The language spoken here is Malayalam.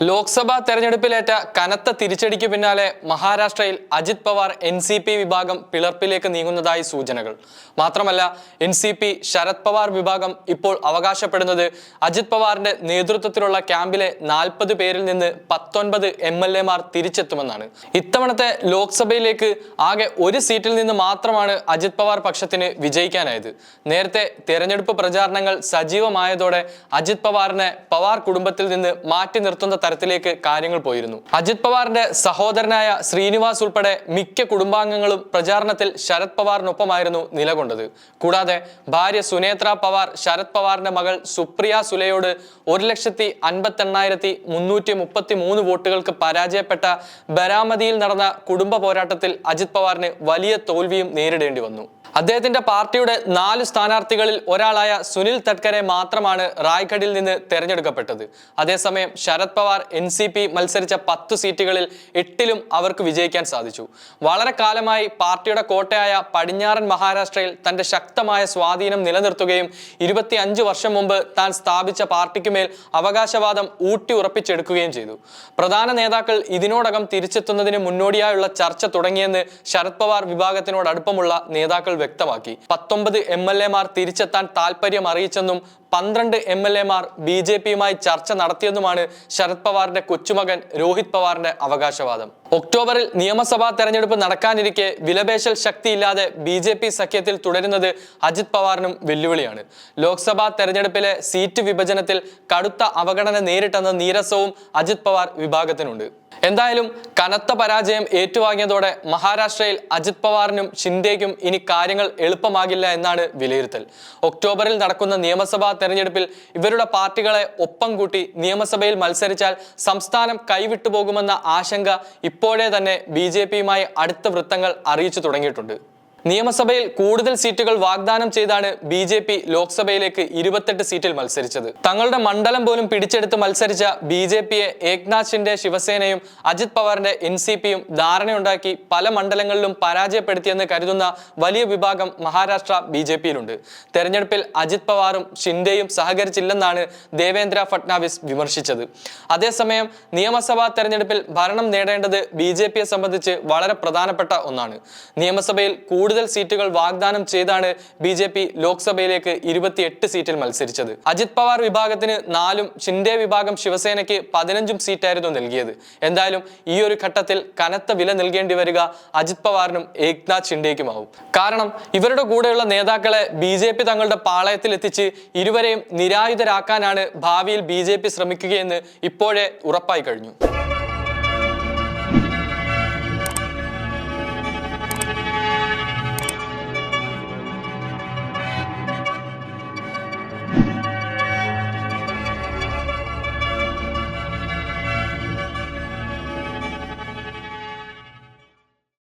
ലോക്സഭാ തെരഞ്ഞെടുപ്പിലേറ്റ കനത്ത തിരിച്ചടിക്ക് പിന്നാലെ മഹാരാഷ്ട്രയിൽ Ajit Pawar N C P വിഭാഗം പിളർപ്പിലേക്ക് നീങ്ങുന്നതായി സൂചനകൾ. മാത്രമല്ല N C P Sharad Pawar വിഭാഗം ഇപ്പോൾ അവകാശപ്പെടുന്നത് അജിത് പവാറിന്റെ നേതൃത്വത്തിലുള്ള ക്യാമ്പിലെ നാൽപ്പത് പേരിൽ നിന്ന് പത്തൊൻപത് എം എൽ എമാർ തിരിച്ചെത്തുമെന്നാണ്. ഇത്തവണത്തെ ലോക്സഭയിലേക്ക് ആകെ ഒരു സീറ്റിൽ നിന്ന് മാത്രമാണ് അജിത് പവാർ പക്ഷത്തിന് വിജയിക്കാനായത്. നേരത്തെ തെരഞ്ഞെടുപ്പ് പ്രചാരണങ്ങൾ സജീവമായതോടെ അജിത് പവാറിനെ പവാർ കുടുംബത്തിൽ നിന്ന് മാറ്റി നിർത്തുന്ന തരത്തിലേക്ക് കാര്യങ്ങൾ പോയിരുന്നു. അജിത് പവാറിന്റെ സഹോദരനായ ശ്രീനിവാസ് ഉൾപ്പെടെ മിക്ക കുടുംബാംഗങ്ങളും പ്രചാരണത്തിൽ ശരത് പവാറിനൊപ്പമായിരുന്നു നിലകൊണ്ടത്. കൂടാതെ ഭാര്യ സുനേത്ര പവാർ ശരത് പവാറിന്റെ മകൾ സുപ്രിയ സുലയോട് ഒരു ലക്ഷത്തി അൻപത്തെണ്ണായിരത്തി മുന്നൂറ്റി മുപ്പത്തി മൂന്ന് വോട്ടുകൾക്ക് പരാജയപ്പെട്ട ബരാമതിയിൽ നടന്ന കുടുംബ പോരാട്ടത്തിൽ അജിത് പവാറിന് വലിയ തോൽവിയും നേരിടേണ്ടി വന്നു. അദ്ദേഹത്തിന്റെ പാർട്ടിയുടെ നാല് സ്ഥാനാർത്ഥികളിൽ ഒരാളായ സുനിൽ തട്കരെ മാത്രമാണ് റായ്ഗഡിൽ നിന്ന് തെരഞ്ഞെടുക്കപ്പെട്ടത്. അതേസമയം Sharad Pawar N C P മത്സരിച്ച പത്ത് സീറ്റുകളിൽ എട്ടിലും അവർക്ക് വിജയിക്കാൻ സാധിച്ചു. വളരെ കാലമായി പാർട്ടിയുടെ കോട്ടയായ പടിഞ്ഞാറൻ മഹാരാഷ്ട്രയിൽ തന്റെ ശക്തമായ സ്വാധീനം നിലനിർത്തുകയും ഇരുപത്തി അഞ്ച് വർഷം മുമ്പ് താൻ സ്ഥാപിച്ച പാർട്ടിക്കുമേൽ അവകാശവാദം ഊട്ടി ഉറപ്പിച്ചെടുക്കുകയും ചെയ്തു. പ്രധാന നേതാക്കൾ ഇതിനോടകം തിരിച്ചെത്തുന്നതിന് മുന്നോടിയായുള്ള ചർച്ച തുടങ്ങിയെന്ന് ശരത് പവാർ വിഭാഗത്തിനോട് അടുപ്പമുള്ള നേതാക്കൾ വ്യക്തമാക്കി. പത്തൊമ്പത് എം എൽ എമാർ തിരിച്ചെത്താൻ താല്പര്യം അറിയിച്ചെന്നും പന്ത്രണ്ട് എം എൽ എമാർ ബി ജെ പിയുമായി ചർച്ച നടത്തിയെന്നുമാണ് ശരത് പവാറിന്റെ കൊച്ചുമകൻ രോഹിത് പവാറിന്റെ അവകാശവാദം. ഒക്ടോബറിൽ നിയമസഭാ തെരഞ്ഞെടുപ്പ് നടക്കാനിരിക്കെ വിലപേശൽ ശക്തിയില്ലാതെ ബി ജെ പി സഖ്യത്തിൽ തുടരുന്നത് അജിത് പവാറിനും വെല്ലുവിളിയാണ്. ലോക്സഭാ തെരഞ്ഞെടുപ്പിലെ സീറ്റ് വിഭജനത്തിൽ കടുത്ത അവഗണന നേരിട്ടെന്ന നീരസവും അജിത് പവാർ വിഭാഗത്തിനുണ്ട്. എന്തായാലും കനത്ത പരാജയം ഏറ്റുവാങ്ങിയതോടെ മഹാരാഷ്ട്രയിൽ അജിത് പവാറിനും ഷിൻഡേക്കും ഇനി കാര്യങ്ങൾ എളുപ്പമാകില്ല എന്നാണ് വിലയിരുത്തൽ. ഒക്ടോബറിൽ നടക്കുന്ന നിയമസഭാ തെരഞ്ഞെടുപ്പിൽ ഇവരുടെ പാർട്ടികളെ ഒപ്പം കൂട്ടി നിയമസഭയിൽ മത്സരിച്ചാൽ സംസ്ഥാനം കൈവിട്ടുപോകുമെന്ന ആശങ്ക ഇപ്പോഴേ തന്നെ ബി അടുത്ത വൃത്തങ്ങൾ അറിയിച്ചു തുടങ്ങിയിട്ടുണ്ട്. നിയമസഭയിൽ കൂടുതൽ സീറ്റുകൾ വാഗ്ദാനം ചെയ്താണ് ബി ജെ പി ലോക്സഭയിലേക്ക് ഇരുപത്തെട്ട് സീറ്റിൽ മത്സരിച്ചത്. തങ്ങളുടെ മണ്ഡലം പോലും പിടിച്ചെടുത്ത് മത്സരിച്ച ബി ജെ പിയെ ഏക്നാഥ് ഷിൻഡെ ശിവസേനയും അജിത് പവാറിന്റെ എൻ സി പിയും ധാരണയുണ്ടാക്കി പല മണ്ഡലങ്ങളിലും പരാജയപ്പെടുത്തിയെന്ന് കരുതുന്ന വലിയ വിഭാഗം മഹാരാഷ്ട്ര ബി ജെ പിയിലുണ്ട്. തെരഞ്ഞെടുപ്പിൽ അജിത് പവാറും ഷിൻഡെയും സഹകരിച്ചില്ലെന്നാണ് ദേവേന്ദ്ര ഫട്നാവിസ് വിമർശിച്ചത്. അതേസമയം നിയമസഭാ തെരഞ്ഞെടുപ്പിൽ ഭരണം നേടേണ്ടത് ബി ജെ പിയെ സംബന്ധിച്ച് വളരെ പ്രധാനപ്പെട്ട ഒന്നാണ്. നിയമസഭയിൽ കൂടുതൽ സീറ്റുകൾ വാഗ്ദാനം ചെയ്താണ് ബി ജെ പി ലോക്സഭയിലേക്ക് ഇരുപത്തിയെട്ട് സീറ്റിൽ മത്സരിച്ചത്. അജിത് പവാർ വിഭാഗത്തിന് നാലും ഷിൻഡെ വിഭാഗം ശിവസേനയ്ക്ക് പതിനഞ്ചും സീറ്റായിരുന്നു നൽകിയത്. എന്തായാലും ഈ ഒരു ഘട്ടത്തിൽ കനത്ത വില നൽകേണ്ടി വരിക അജിത് പവാറിനും ഏക്നാഥ് ഷിൻഡേക്കുമാവും. കാരണം ഇവരുടെ കൂടെയുള്ള നേതാക്കളെ ബി ജെ പി തങ്ങളുടെ പാളയത്തിൽ എത്തിച്ച് ഇരുവരെയും നിരായുധരാക്കാനാണ് ഭാവിയിൽ ബി ജെ പി ശ്രമിക്കുകയെന്ന് ഇപ്പോഴേ ഉറപ്പായി കഴിഞ്ഞു.